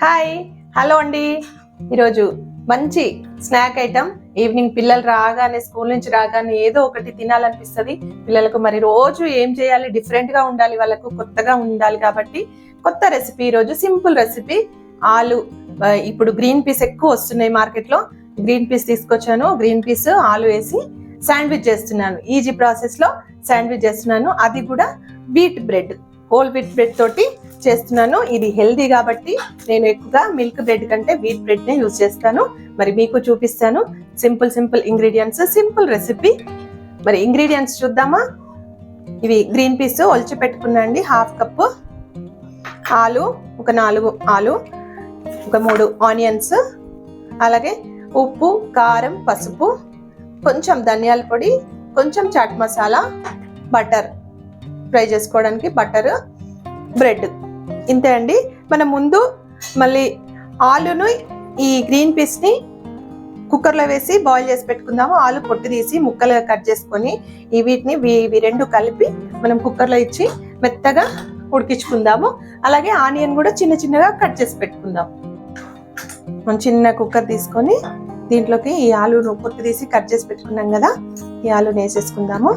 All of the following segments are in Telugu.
హాయ్ హలో అండి. ఈరోజు మంచి స్నాక్ ఐటమ్. ఈవినింగ్ పిల్లలు రాగానే స్కూల్ నుంచి రాగానే ఏదో ఒకటి తినాలనిపిస్తుంది. పిల్లలకు మరి రోజు ఏం చేయాలి? డిఫరెంట్గా ఉండాలి వాళ్ళకు కొత్తగా ఉండాలి కాబట్టి కొత్త రెసిపీ ఈరోజు సింపుల్ రెసిపీ ఆలు ఇప్పుడు గ్రీన్ పీస్ ఎక్కువ వస్తున్నాయి మార్కెట్లో. గ్రీన్ పీస్ తీసుకొచ్చాను. గ్రీన్ పీస్ ఆలు వేసి శాండ్విచ్ చేస్తున్నాను. ఈజీ ప్రాసెస్లో శాండ్విచ్ చేస్తున్నాను. అది కూడా wheat bread whole wheat bread తోటి చేస్తున్నాను. ఇది హెల్దీ కాబట్టి నేను ఎక్కువగా మిల్క్ బ్రెడ్ కంటే వీట్ బ్రెడ్ నే యూజ్ చేస్తాను. మరి మీకు చూపిస్తాను. Simple simple ingredients simple recipe. మరి ఇంగ్రీడియంట్స్ చూద్దామా? ఇవి గ్రీన్ పీస్ ఒలిచి పెట్టుకున్నా అండి. హాఫ్ కప్పు ఆలు ఒక నాలుగు ఆలు ఒక మూడు ఆనియన్స్ అలాగే ఉప్పు కారం పసుపు కొంచెం ధనియాల పొడి కొంచెం చాట్ మసాలా బటర్. ఫ్రై చేసుకోవడానికి బటర్ బ్రెడ్. ఇంతే అండి. మనం ముందు మళ్ళీ ఆలును ఈ గ్రీన్ పీస్ని కుక్కర్లో వేసి బాయిల్ చేసి పెట్టుకుందాము. ఆలు పొట్టు తీసి ముక్కలుగా కట్ చేసుకొని ఈ వీటిని ఇవి రెండు కలిపి మనం కుక్కర్లో ఇచ్చి మెత్తగా ఉడికించుకుందాము. అలాగే ఆనియన్ కూడా చిన్న చిన్నగా కట్ చేసి పెట్టుకుందాం. మనం చిన్న కుక్కర్ తీసుకొని దీంట్లోకి ఈ ఆలును పొట్టు తీసి కట్ చేసి పెట్టుకున్నాం కదా ఈ ఆలును వేసేసుకుందాము.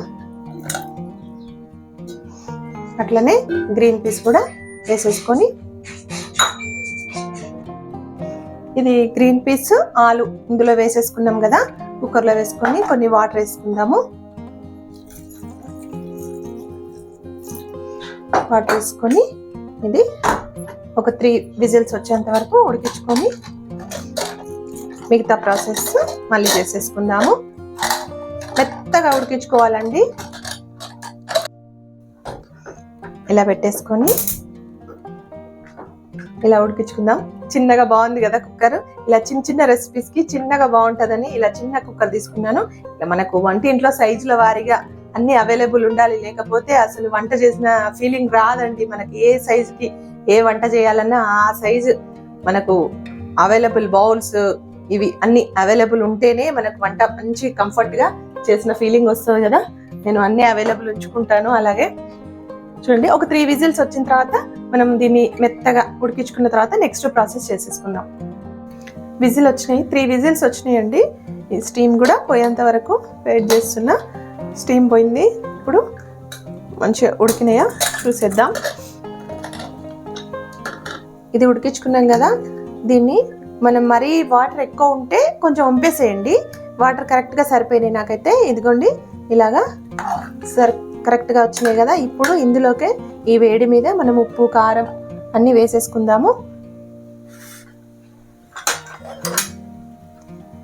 అట్లనే గ్రీన్ పీస్ కూడా వేసేసుకొని ఇది గ్రీన్ పీస్ ఆలు ఇందులో వేసేసుకున్నాం కదా కుక్కర్లో వేసుకొని కొన్ని వాటర్ వేసుకుందాము. వాటర్ వేసుకొని ఇది ఒక త్రీ విజిల్స్ వచ్చేంత వరకు ఉడికించుకొని మిగతా ప్రాసెస్ మళ్ళీ చేసేసుకుందాము. మెత్తగా ఉడికించుకోవాలండి. ఇలా పెట్టేసుకొని ఇలా ఉడికించుకుందాం. చిన్నగా బాగుంది కదా కుక్కర్? ఇలా చిన్న చిన్న రెసిపీస్కి చిన్నగా బాగుంటుందని ఇలా చిన్న కుక్కర్ తీసుకున్నాను. ఇలా మనకు వంటింట్లో సైజుల వారీగా అన్ని అవైలబుల్ ఉండాలి. లేకపోతే అసలు వంట చేసిన ఫీలింగ్ రాదండి. మనకి ఏ సైజుకి ఏ వంట చేయాలన్నా ఆ సైజు మనకు అవైలబుల్ బౌల్స్ ఇవి అన్ని అవైలబుల్ ఉంటేనే మనకు వంట మంచి కంఫర్ట్గా చేసిన ఫీలింగ్ వస్తుంది కదా. నేను అన్ని అవైలబుల్ ఉంచుకుంటాను. అలాగే చూడండి ఒక త్రీ విజిల్స్ వచ్చిన తర్వాత మనం దీన్ని మెత్తగా ఉడికించుకున్న తర్వాత నెక్స్ట్ ప్రాసెస్ చేసేసుకుందాం. విజిల్ వచ్చినాయి త్రీ విజిల్స్ వచ్చినాయండి. ఈ స్టీమ్ కూడా పోయేంత వరకు వెయిట్ చేస్తున్నా. స్టీమ్ పోయింది ఇప్పుడు మంచిగా ఉడికినాయా చూసేద్దాం. ఇది ఉడికించుకున్నాం కదా దీన్ని మనం మరీ వాటర్ ఎక్కువ ఉంటే కొంచెం వంపేసేయండి. వాటర్ కరెక్ట్గా సరిపోయినాయి నాకైతే. ఇదిగోండి ఇలాగా సరి కరెక్ట్గా వచ్చినాయి కదా ఇప్పుడు ఇందులోకే ఈ వేడి మీద మనం ఉప్పు కారం అన్నీ వేసేసుకుందాము.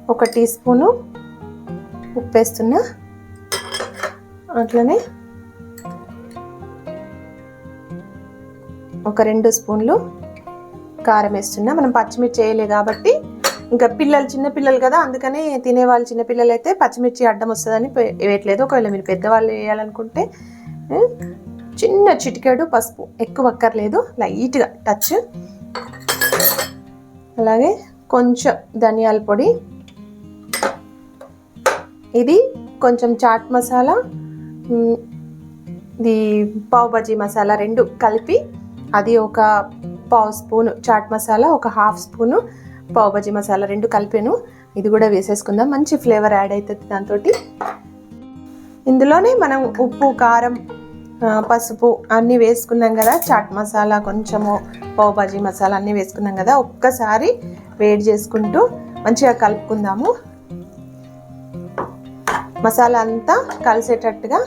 ఒక టీ స్పూను ఉప్పు వేస్తున్నా. అట్లనే ఒక రెండు స్పూన్లు కారం వేస్తున్నా. మనం పచ్చిమిర్చి వేయలే కాబట్టి ఇంకా పిల్లలు చిన్నపిల్లలు కదా అందుకని తినేవాళ్ళు చిన్నపిల్లలు అయితే పచ్చిమిర్చి అడ్డం వస్తుందని వేయట్లేదు. ఒకవేళ మీరు పెద్దవాళ్ళు వేయాలనుకుంటే చిన్న చిటికెడు పసుపు ఎక్కువ అక్కర్లేదు లైట్గా టచ్. అలాగే కొంచెం ధనియాల పొడి. ఇది కొంచెం చాట్ మసాలా ఇది పావు బజీ మసాలా రెండు కలిపి అది ఒక పావు స్పూను చాట్ మసాలా ఒక హాఫ్ స్పూను పావుబజీ మసాలా రెండు కలిపాను. ఇది కూడా వేసేసుకుందాం. మంచి ఫ్లేవర్ యాడ్ అవుతుంది దాంతో ఇందులోనే మనం ఉప్పు కారం పసుపు అన్నీ వేసుకున్నాం కదా. చాట్ మసాలా కొంచెము పావుబాజీ మసాలా అన్నీ వేసుకున్నాం కదా. ఒక్కసారి వేడి చేసుకుంటూ మంచిగా కలుపుకుందాము. మసాలా అంతా కలిసేటట్టుగా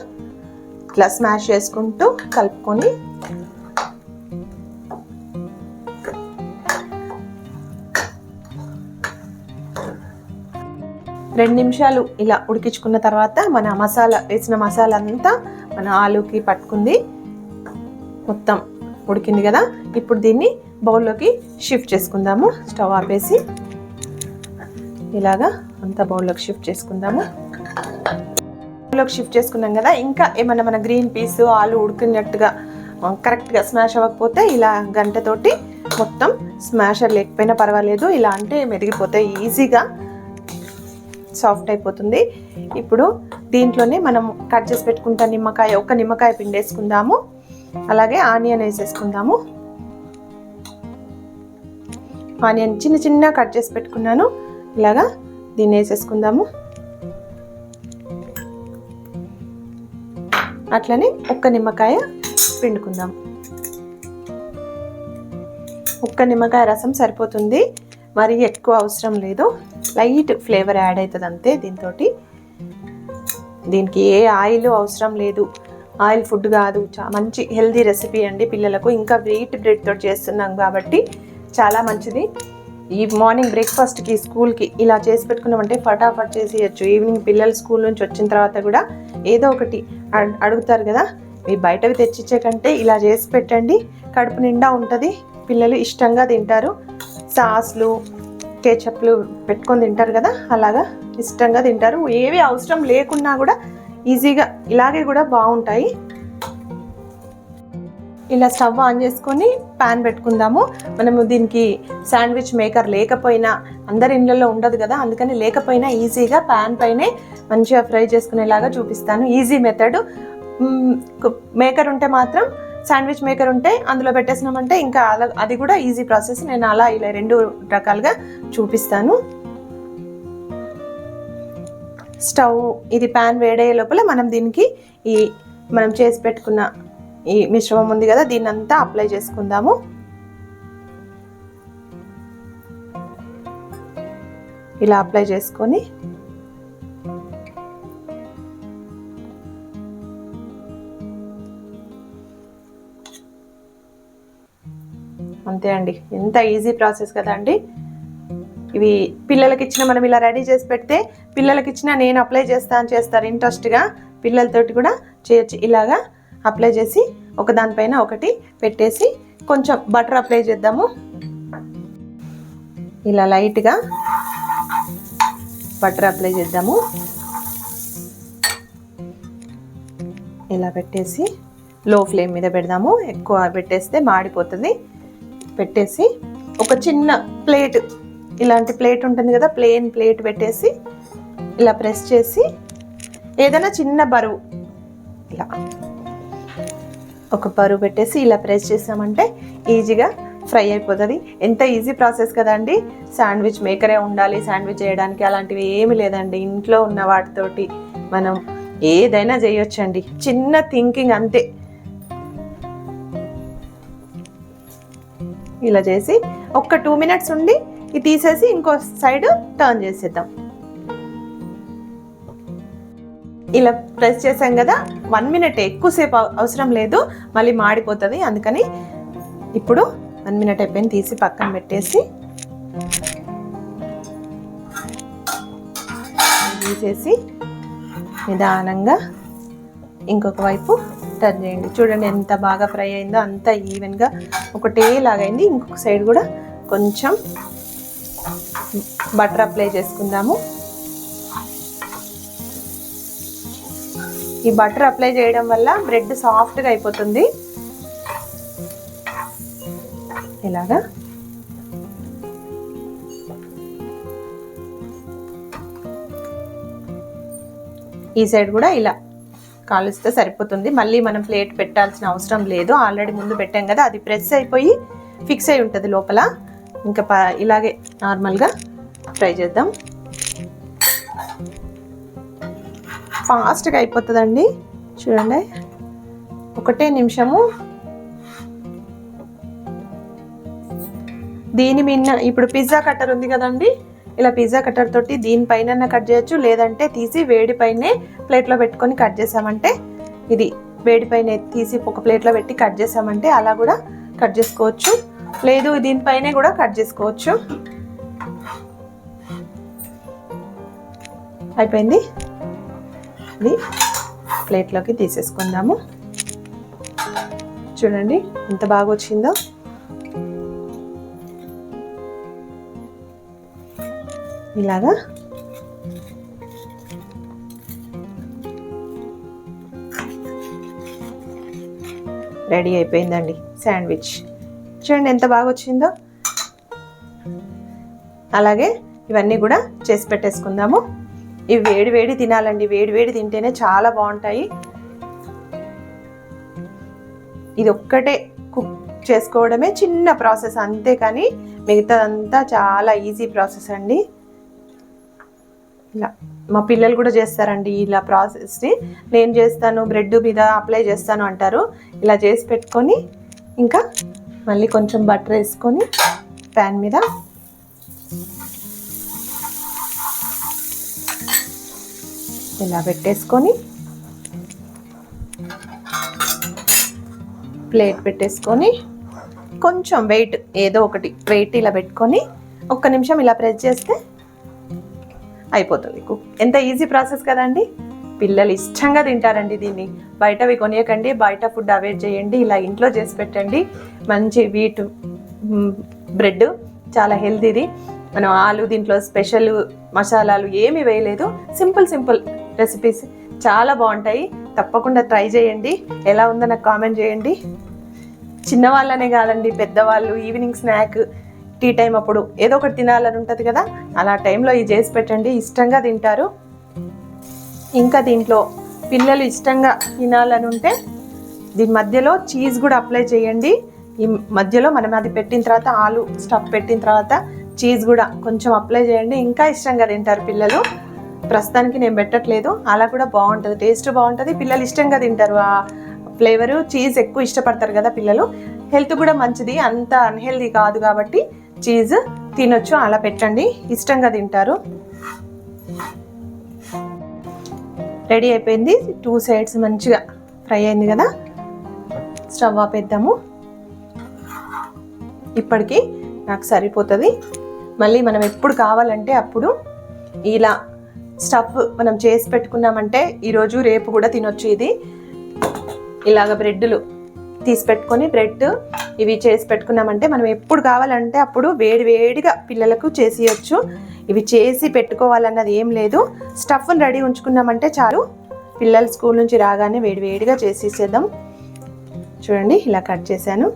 ఇట్లా స్మాష్ చేసుకుంటూ కలుపుకొని రెండు నిమిషాలు ఇలా ఉడికించుకున్న తర్వాత మన మసాలా వేసిన మసాలా అంతా మన ఆలుకి పట్టుకుంది. మొత్తం ఉడికింది కదా? ఇప్పుడు దీన్ని బౌల్లోకి షిఫ్ట్ చేసుకుందాము. స్టవ్ ఆపేసి ఇలాగా అంతా బౌల్లోకి షిఫ్ట్ చేసుకుందాము. బౌల్లోకి షిఫ్ట్ చేసుకున్నాం కదా? ఇంకా ఏమన్నా మన గ్రీన్ పీస్ ఆలు ఉడికినట్టుగా కరెక్ట్గా స్మాష్ అవ్వకపోతే ఇలా గంటతోటి మొత్తం స్మాషర్ లేకపోయినా పర్వాలేదు. ఇలా అంటే మెదిగిపోతాయి ఈజీగా. సాఫ్ట్ అయిపోతుంది. ఇప్పుడు దీంట్లోనే మనం కట్ చేసి పెట్టుకుంటా నిమ్మకాయ ఒక నిమ్మకాయ పిండేసుకుందాము అలాగే ఆనియన్ వేసేసుకుందాము. ఆనియన్ చిన్న చిన్న కట్ చేసి పెట్టుకున్నాను. ఇలాగా దీన్ని వేసేసుకుందాము. అట్లనే ఒక్క నిమ్మకాయ పిండుకుందాం. ఒక్క నిమ్మకాయ రసం సరిపోతుంది. మరి ఎక్కువ అవసరం లేదు. లైట్ ఫ్లేవర్ యాడ్ అవుతుంది అంతే దీంతో దీనికి ఏ ఆయిల్ అవసరం లేదు. ఆయిల్ ఫుడ్ కాదు. చా మంచి హెల్దీ రెసిపీ అండి పిల్లలకు. ఇంకా వీట్ బ్రెడ్తో చేస్తున్నాం కాబట్టి చాలా మంచిది. ఈ మార్నింగ్ బ్రేక్ఫాస్ట్కి స్కూల్కి ఇలా చేసి పెట్టుకున్నామంటే ఫటాఫట్ చేసేయచ్చు. ఈవినింగ్ పిల్లలు స్కూల్ నుంచి వచ్చిన తర్వాత కూడా ఏదో ఒకటి అడ్- అడుగుతారు కదా. మీ బయటవి తెచ్చిచ్చే కంటే ఇలా చేసి పెట్టండి. కడుపు నిండా ఉంటుంది. పిల్లలు ఇష్టంగా తింటారు. సాస్లు కేచప్లు పెట్టుకొని తింటారు కదా అలాగా? ఇష్టంగా తింటారు. ఏవి అవసరం లేకున్నా కూడా ఈజీగా ఇలాగే కూడా బాగుంటాయి. ఇలా స్టవ్ ఆన్ చేసుకొని ప్యాన్ పెట్టుకుందాము. మనము దీనికి శాండ్విచ్ మేకర్ లేకపోయినా అందరి ఇళ్ళల్లో ఉండదు కదా అందుకని లేకపోయినా ఈజీగా ప్యాన్ పైనే మంచిగా ఫ్రై చేసుకునేలాగా చూపిస్తాను. Easy method. మేకర్ ఉంటే మాత్రం శాండ్విచ్ మేకర్ ఉంటే అందులో పెట్టేసినామంటే ఇంకా అలా అది కూడా ఈజీ ప్రాసెస్ నేను అలా ఇలా రెండు రకాలుగా చూపిస్తాను. స్టవ్ ఇది ప్యాన్ వేడయ్యే లోపల మనం దీనికి ఈ మనం చేసి పెట్టుకున్న ఈ మిశ్రమం ఉంది కదా దీన్ని అంతా అప్లై చేసుకుందాము. ఇలా అప్లై చేసుకొని అంతే అండి. ఎంత ఈజీ ప్రాసెస్ కదా అండి. ఇవి పిల్లలకి ఇచ్చిన మనం ఇలా రెడీ చేసి పెడితే పిల్లలకి ఇచ్చిన నేను అప్లై చేస్తా అని చేస్తారు ఇంట్రెస్ట్గా పిల్లలతోటి కూడా చేయొచ్చు. ఇలాగా అప్లై చేసి ఒక దానిపైన ఒకటి పెట్టేసి కొంచెం బటర్ అప్లై చేద్దాము. ఇలా లైట్గా బటర్ అప్లై చేద్దాము. ఇలా పెట్టేసి లో ఫ్లేమ్ మీద పెడదాము. ఎక్కువ పెట్టేస్తే మాడిపోతుంది. పెట్టేసి ఒక చిన్న ప్లేట్ ఇలాంటి ప్లేట్ ఉంటుంది కదా ప్లేన్ ప్లేట్ పెట్టేసి ఇలా ప్రెస్ చేసి ఏదైనా చిన్న బరువు ఇలా ఒక బరువు పెట్టేసి ఇలా ప్రెస్ చేసామంటే ఈజీగా ఫ్రై అయిపోతుంది. ఎంత ఈజీ ప్రాసెస్ కదండి. శాండ్విచ్ మేకరే ఉండాలి శాండ్విచ్ చేయడానికి అలాంటివి ఏమి లేదండి. ఇంట్లో ఉన్న వాటితోటి మనం ఏదైనా చేయొచ్చండి. చిన్న థింకింగ్ అంతే. ఇలా చేసి ఒక్క టూ మినిట్స్ ఉండి ఇది తీసేసి ఇంకో సైడ్ టర్న్ చేసేద్దాం. ఇలా ప్రెస్ చేసాం కదా వన్ మినిట్ ఎక్కువసేపు అవసరం లేదు మళ్ళీ మాడిపోతుంది. అందుకని ఇప్పుడు వన్ మినిట్ అయిపోయింది తీసి పక్కన పెట్టేసి తీసేసి నిదానంగా ఇంకొక వైపు టర్న్ చేయండి. చూడండి ఎంత బాగా ఫ్రై అయిందో అంత ఈవెన్గా ఒకటే లాగైంది ఇంకొక సైడ్ కూడా కొంచెం బటర్ అప్లై చేసుకుందాము. ఈ బటర్ అప్లై చేయడం వల్ల బ్రెడ్ సాఫ్ట్గా అయిపోతుంది. ఇలాగా. ఈ సైడ్ కూడా ఇలా. కాలుస్తే సరిపోతుంది. మళ్ళీ మనం ప్లేట్ పెట్టాల్సిన అవసరం లేదు. ఆల్రెడీ ముందు పెట్టాం కదా అది ప్రెస్ అయిపోయి ఫిక్స్ అయి ఉంటుంది లోపల. ఇంకా ప ఇలాగే నార్మల్గా ఫ్రై చేద్దాం. ఫాస్ట్గా అయిపోతుందండి. చూడండి. ఒకటే నిమిషము. దీని మిన్న ఇప్పుడు పిజ్జా కట్టర్ ఉంది కదండి. ఇలా పిజ్జా కట్టర్ తోటి దీనిపైన కట్ చేయొచ్చు లేదంటే తీసి వేడిపైనే ప్లేట్లో పెట్టుకొని కట్ చేసామంటే ఇది వేడిపైన తీసి ఒక ప్లేట్లో పెట్టి కట్ చేసామంటే అలా కూడా కట్ చేసుకోవచ్చు. లేదు దీనిపైనే కూడా కట్ చేసుకోవచ్చు. అయిపోయింది? ఇది ప్లేట్లోకి తీసేసుకుందాము. చూడండి ఎంత బాగా వచ్చిందో ఇలాగా. రెడీ అయిపోయిందండి శాండ్విచ్. చూడండి ఎంత బాగా వచ్చిందో. అలాగే ఇవన్నీ కూడా చేసి పెట్టేసుకుందాము. ఇవి వేడి వేడి తినాలండి. వేడి వేడి తింటేనే చాలా బాగుంటాయి. ఇది ఒక్కటే కుక్ చేసుకోవడమే చిన్న ప్రాసెస్ అంతే కానీ మిగతాదంతా చాలా ఈజీ ప్రాసెస్ అండి. ఇలా మా పిల్లలు కూడా చేస్తారండి ఇలా ప్రాసెస్ని నేను చేస్తాను బ్రెడ్ మీద అప్లై చేస్తాను అంటారు. ఇలా చేసి పెట్టుకొని ఇంకా మళ్ళీ కొంచెం బటర్ వేసుకొని ప్యాన్ మీద ఇలా పెట్టేసుకొని ప్లేట్ పెట్టేసుకొని కొంచెం వెయిట్ ఏదో ఒకటి వెయిట్ ఇలా పెట్టుకొని ఒక్క నిమిషం ఇలా ప్రెస్ చేస్తే అయిపోతుంది. కుక్ ఎంత ఈజీ ప్రాసెస్ కదండి? పిల్లలు ఇష్టంగా తింటారండి దీన్ని. బయటవి కొనియకండి బయట ఫుడ్ అవాయిడ్ చేయండి ఇలా ఇంట్లో చేసి పెట్టండి. మంచి వీట్ బ్రెడ్ చాలా హెల్తీది మనం ఆలు దీంట్లో స్పెషల్ మసాలాలు ఏమీ వేయలేదు. సింపుల్ సింపుల్ రెసిపీస్ చాలా బాగుంటాయి. తప్పకుండా ట్రై చేయండి. ఎలా ఉందో నాకు కామెంట్ చేయండి. చిన్నవాళ్ళనే కాదండి పెద్దవాళ్ళు ఈవినింగ్ స్నాక్ టీ టైం అప్పుడు ఏదో ఒకటి తినాలని ఉంటుంది కదా అలా టైంలో ఇది చేసి పెట్టండి ఇష్టంగా తింటారు. ఇంకా దీంట్లో పిల్లలు ఇష్టంగా తినాలని ఉంటే దీని మధ్యలో చీజ్ కూడా అప్లై చేయండి. ఈ మధ్యలో మనం అది పెట్టిన తర్వాత ఆలు స్టఫ్ పెట్టిన తర్వాత చీజ్ కూడా కొంచెం అప్లై చేయండి. ఇంకా ఇష్టంగా తింటారు పిల్లలు. ప్రస్తుతానికి నేను పెట్టట్లేదు. అలా కూడా బాగుంటుంది టేస్ట్ బాగుంటుంది. పిల్లలు ఇష్టంగా తింటారు. ఆ ఫ్లేవరు చీజ్ ఎక్కువ ఇష్టపడతారు కదా పిల్లలు. హెల్త్ కూడా మంచిది అంత అన్హెల్దీ కాదు కాబట్టి చీజ్ తినొచ్చు అలా పెట్టండి. ఇష్టంగా తింటారు. రెడీ అయిపోయింది. టూ సైడ్స్ మంచిగా ఫ్రై అయింది కదా. స్టవ్ ఆపేద్దాము. ఇప్పటికి నాకు సరిపోతుంది. మళ్ళీ మనం ఎప్పుడు కావాలంటే అప్పుడు ఇలా స్టఫ్ మనం చేసి పెట్టుకున్నామంటే ఈరోజు రేపు కూడా తినొచ్చు ఇది. ఇలాగ బ్రెడ్లు తీసి పెట్టుకొని బ్రెడ్ ఇవి చేసి పెట్టుకున్నామంటే మనం ఎప్పుడు కావాలంటే అప్పుడు వేడి వేడిగా పిల్లలకు చేసేయచ్చు. ఇవి చేసి పెట్టుకోవాలన్నది ఏం లేదు. స్టఫ్ని రెడీ ఉంచుకున్నామంటే చాలు. పిల్లలు స్కూల్ నుంచి రాగానే వేడి వేడిగా చేసేసేద్దాం. చూడండి ఇలా కట్ చేశాను.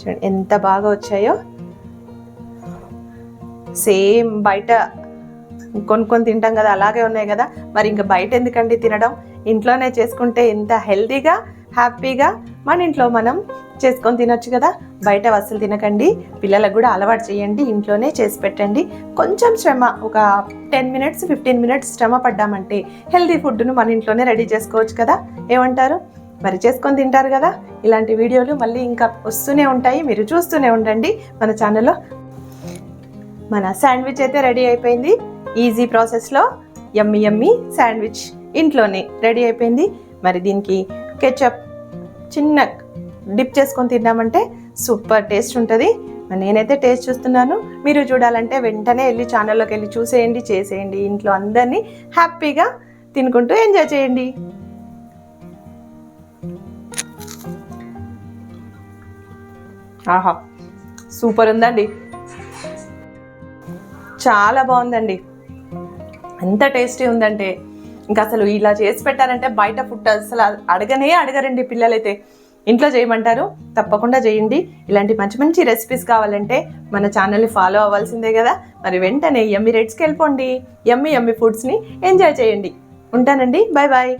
చూడండి ఎంత బాగా వచ్చాయో. సేమ్ బయట కొనుక్కొని తింటాం కదా అలాగే ఉన్నాయి కదా. మరి ఇంకా బయట ఎందుకండి తినడం? ఇంట్లోనే చేసుకుంటే ఎంత హెల్తీగా హ్యాపీగా మన ఇంట్లో మనం చేసుకొని తినొచ్చు కదా. బయట వసలు తినకండి. పిల్లలకు కూడా అలవాటు చేయండి. ఇంట్లోనే చేసి పెట్టండి. కొంచెం శ్రమ ఒక టెన్ మినిట్స్ ఫిఫ్టీన్ మినిట్స్ శ్రమ పడ్డామంటే హెల్తీ ఫుడ్ను మన ఇంట్లోనే రెడీ చేసుకోవచ్చు కదా. ఏమంటారు? మరి చేసుకొని తింటారు కదా. ఇలాంటి వీడియోలు మళ్ళీ ఇంకా వస్తూనే ఉంటాయి. మీరు చూస్తూనే ఉండండి మన ఛానల్లో. మన శాండ్విచ్ అయితే రెడీ అయిపోయింది. ఈజీ ప్రాసెస్లో యమ్మి యమ్మి శాండ్విచ్ ఇంట్లోనే రెడీ అయిపోయింది. మరి దీనికి కెచప్ చిన్న డిప్ చేసుకొని తిన్నామంటే సూపర్ టేస్ట్ ఉంటుంది. నేనైతే టేస్ట్ చూస్తున్నాను. మీరు చూడాలంటే వెంటనే వెళ్ళి ఛానల్లోకి వెళ్ళి చూసేయండి చేసేయండి. ఇంట్లో అందరినీ హ్యాపీగా తినుకుంటూ ఎంజాయ్ చేయండి. ఆహా సూపర్ ఉందండి. చాలా బాగుందండి. ఎంత టేస్టీ ఉందంటే. ఇంకా అసలు ఇలా చేసి పెట్టారంటే బయట ఫుడ్ అసలు అడగనే అడగరండి పిల్లలైతే. ఇంట్లో చేయమంటారు తప్పకుండా చేయండి. ఇలాంటి మంచి మంచి రెసిపీస్ కావాలంటే మన ఛానల్ని ఫాలో అవ్వాల్సిందే కదా. మరి వెంటనే ఎమ్మి రేట్స్కి వెళ్ళిపోండి. ఎమ్మి ఎమ్మి ఫుడ్స్ని ఎంజాయ్ చేయండి. ఉంటానండి. Bye bye